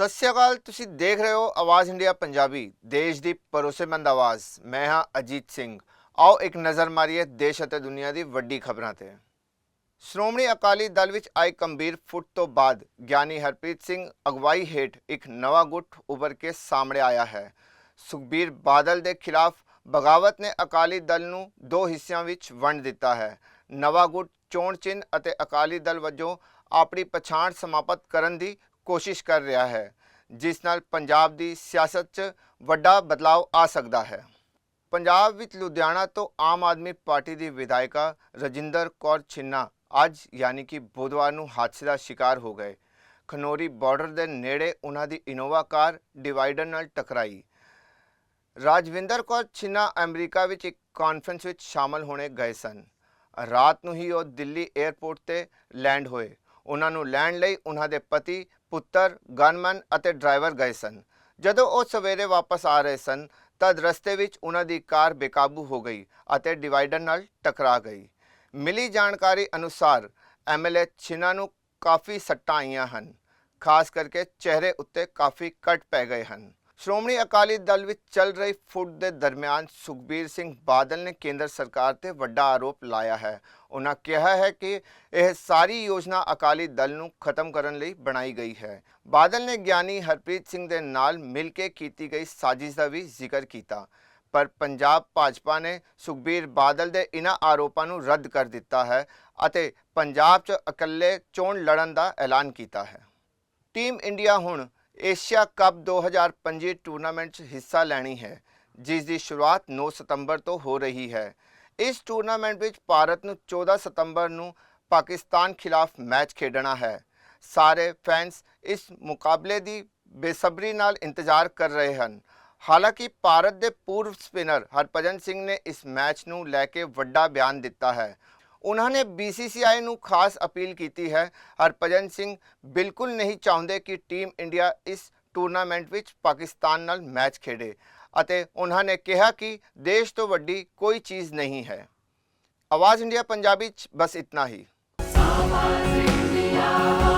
ਸਤਿ ਸ਼੍ਰੀ ਅਕਾਲ, ਤੁਸੀਂ ਦੇਖ ਰਹੇ ਹੋ ਆਵਾਜ਼ ਇੰਡੀਆ ਪੰਜਾਬੀ, ਦੇਸ਼ ਦੀ ਭਰੋਸੇਮੰਦ ਆਵਾਜ਼। ਮੈਂ ਹਾਂ ਅਜੀਤ ਸਿੰਘ। ਆਓ ਇੱਕ ਨਜ਼ਰ ਮਾਰੀਏ ਦੇਸ਼ ਅਤੇ ਦੁਨੀਆ ਦੀ ਵੱਡੀ ਖਬਰਾਂ ਤੇ। ਸ਼੍ਰੋਮਣੀ ਅਕਾਲੀ ਦਲ ਵਿੱਚ ਆਏ ਗੰਭੀਰ ਫੁੱਟ ਤੋਂ ਬਾਅਦ ਗਿਆਨੀ ਹਰਪ੍ਰੀਤ ਸਿੰਘ ਅਗਵਾਈ ਹੇਠ ਇੱਕ ਨਵਾਂ ਗੁੱਟ ਉੱਭਰ ਕੇ ਸਾਹਮਣੇ ਆਇਆ ਹੈ। ਸੁਖਬੀਰ ਬਾਦਲ ਦੇ ਖਿਲਾਫ ਬਗਾਵਤ ਨੇ ਅਕਾਲੀ ਦਲ ਨੂੰ ਦੋ ਹਿੱਸਿਆਂ ਵਿੱਚ ਵੰਡ ਦਿੱਤਾ ਹੈ। ਨਵਾਂ ਗੁੱਟ ਚੋਣ ਚਿੰਨ੍ਹ ਅਤੇ ਅਕਾਲੀ ਦਲ ਵਜੋਂ ਆਪਣੀ ਪਛਾਣ ਸਮਾਪਤ ਕਰਨ ਦੀ ਕੋਸ਼ਿਸ਼ ਕਰ ਰਿਹਾ ਹੈ, ਜਿਸ ਨਾਲ ਪੰਜਾਬ ਦੀ ਸਿਆਸਤ 'ਚ ਵੱਡਾ ਬਦਲਾਅ ਆ ਸਕਦਾ ਹੈ। ਪੰਜਾਬ ਵਿੱਚ ਲੁਧਿਆਣਾ ਤੋਂ ਆਮ ਆਦਮੀ ਪਾਰਟੀ ਦੀ ਵਿਧਾਇਕਾ ਰਜਿੰਦਰ ਕੌਰ ਛਿੰਨਾ ਅੱਜ ਯਾਨੀ ਕਿ ਬੁੱਧਵਾਰ ਨੂੰ ਹਾਦਸੇ ਦਾ ਸ਼ਿਕਾਰ ਹੋ ਗਏ। ਖਨੋਰੀ ਬਾਰਡਰ ਦੇ ਨੇੜੇ ਉਹਨਾਂ ਦੀ ਇਨੋਵਾ ਕਾਰ ਡਿਵਾਈਡਰ ਨਾਲ ਟਕਰਾਈ। ਰਾਜਵਿੰਦਰ ਕੌਰ ਛਿੰਨਾ ਅਮਰੀਕਾ ਵਿੱਚ ਇੱਕ ਕਾਨਫਰੰਸ ਵਿੱਚ ਸ਼ਾਮਲ ਹੋਣੇ ਗਏ ਸਨ। ਰਾਤ ਨੂੰ ਹੀ ਉਹ ਦਿੱਲੀ 에ਅਰਪੋਰਟ ਤੇ ਲੈਂਡ ਹੋਏ। ਉਹਨਾਂ ਨੂੰ ਲੈਣ ਲਈ ਉਹਨਾਂ ਦੇ ਪਤੀ, ਪੁੱਤਰ, ਗਨਮੈਨ ਅਤੇ ਡਰਾਈਵਰ ਗਏ ਸਨ। ਜਦੋਂ ਉਹ ਸਵੇਰੇ ਵਾਪਸ ਆ ਰਹੇ ਸਨ, ਤਦ ਰਸਤੇ ਵਿੱਚ ਉਹਨਾਂ ਦੀ ਕਾਰ ਬੇਕਾਬੂ ਹੋ ਗਈ ਅਤੇ ਡਿਵਾਈਡਰ ਨਾਲ ਟਕਰਾ ਗਈ। ਮਿਲੀ ਜਾਣਕਾਰੀ ਅਨੁਸਾਰ ਐਮਐਲਏ ਛਿਨਾ ਨੂੰ ਕਾਫੀ ਸੱਟਾਂ ਆਈਆਂ ਹਨ, ਖਾਸ ਕਰਕੇ ਚਿਹਰੇ ਉੱਤੇ ਕਾਫੀ ਕੱਟ ਪੈ ਗਏ ਹਨ। ਸ਼੍ਰੋਮਣੀ ਅਕਾਲੀ ਦਲ ਵਿੱਚ ਚੱਲ ਰਹੀ ਫੁੱਟ ਦੇ ਦਰਮਿਆਨ ਸੁਖਬੀਰ ਸਿੰਘ ਬਾਦਲ ਨੇ ਕੇਂਦਰ ਸਰਕਾਰ ਤੇ ਵੱਡਾ ਆਰੋਪ ਲਾਇਆ ਹੈ। ਉਹਨਾਂ ਕਿਹਾ ਹੈ ਕਿ ਇਹ ਸਾਰੀ ਯੋਜਨਾ ਅਕਾਲੀ ਦਲ ਨੂੰ ਖਤਮ ਕਰਨ ਲਈ ਬਣਾਈ ਗਈ ਹੈ। ਬਾਦਲ ਨੇ ਗਿਆਨੀ ਹਰਪ੍ਰੀਤ ਸਿੰਘ ਦੇ ਨਾਲ ਮਿਲ ਕੇ ਕੀਤੀ ਗਈ ਸਾਜ਼ਿਸ਼ ਦਾ ਵੀ ਜ਼ਿਕਰ ਕੀਤਾ। ਪਰ ਪੰਜਾਬ ਭਾਜਪਾ ਨੇ ਸੁਖਬੀਰ ਬਾਦਲ ਦੇ ਇਨ੍ਹਾਂ ਆਰੋਪਾਂ ਨੂੰ ਰੱਦ ਕਰ ਦਿੱਤਾ ਹੈ ਅਤੇ ਪੰਜਾਬ 'ਚ ਇਕੱਲੇ ਚੋਣ ਲੜਨ ਦਾ ਐਲਾਨ ਕੀਤਾ ਹੈ। ਟੀਮ ਇੰਡੀਆ ਹੁਣ ਏਸ਼ੀਆ ਕੱਪ 2025 ਟੂਰਨਾਮੈਂਟ 'ਚ ਹਿੱਸਾ ਲੈਣੀ ਹੈ, ਜਿਸ ਦੀ ਸ਼ੁਰੂਆਤ 9 ਸਤੰਬਰ ਤੋਂ ਹੋ ਰਹੀ ਹੈ। ਇਸ ਟੂਰਨਾਮੈਂਟ ਵਿੱਚ ਭਾਰਤ ਨੂੰ 14 ਸਤੰਬਰ ਨੂੰ ਪਾਕਿਸਤਾਨ ਖਿਲਾਫ ਮੈਚ ਖੇਡਣਾ ਹੈ। ਸਾਰੇ ਫੈਨਸ ਇਸ ਮੁਕਾਬਲੇ ਦੀ ਬੇਸਬਰੀ ਨਾਲ ਇੰਤਜ਼ਾਰ ਕਰ ਰਹੇ ਹਨ। ਹਾਲਾਂਕਿ ਭਾਰਤ ਦੇ ਪੂਰਵ ਸਪਿਨਰ ਹਰਭਜਨ ਸਿੰਘ ਨੇ ਇਸ ਮੈਚ ਨੂੰ ਲੈ ਕੇ ਵੱਡਾ ਬਿਆਨ ਦਿੱਤਾ ਹੈ। ਉਹਨਾਂ ਨੇ BCCI ਨੂੰ ਖਾਸ ਅਪੀਲ ਕੀਤੀ ਹੈ। ਹਰਭਜਨ ਸਿੰਘ ਬਿਲਕੁਲ ਨਹੀਂ ਚਾਹੁੰਦੇ ਕਿ ਟੀਮ ਇੰਡੀਆ ਇਸ ਟੂਰਨਾਮੈਂਟ ਵਿੱਚ ਪਾਕਿਸਤਾਨ ਨਾਲ ਮੈਚ ਖੇਡੇ ਅਤੇ ਉਹਨਾਂ ਨੇ ਕਿਹਾ ਕਿ ਦੇਸ਼ ਤੋਂ ਵੱਡੀ ਕੋਈ ਚੀਜ਼ ਨਹੀਂ ਹੈ। ਆਵਾਜ਼ ਇੰਡੀਆ ਪੰਜਾਬੀ 'ਚ ਬਸ ਇਤਨਾ ਹੀ। Samaria.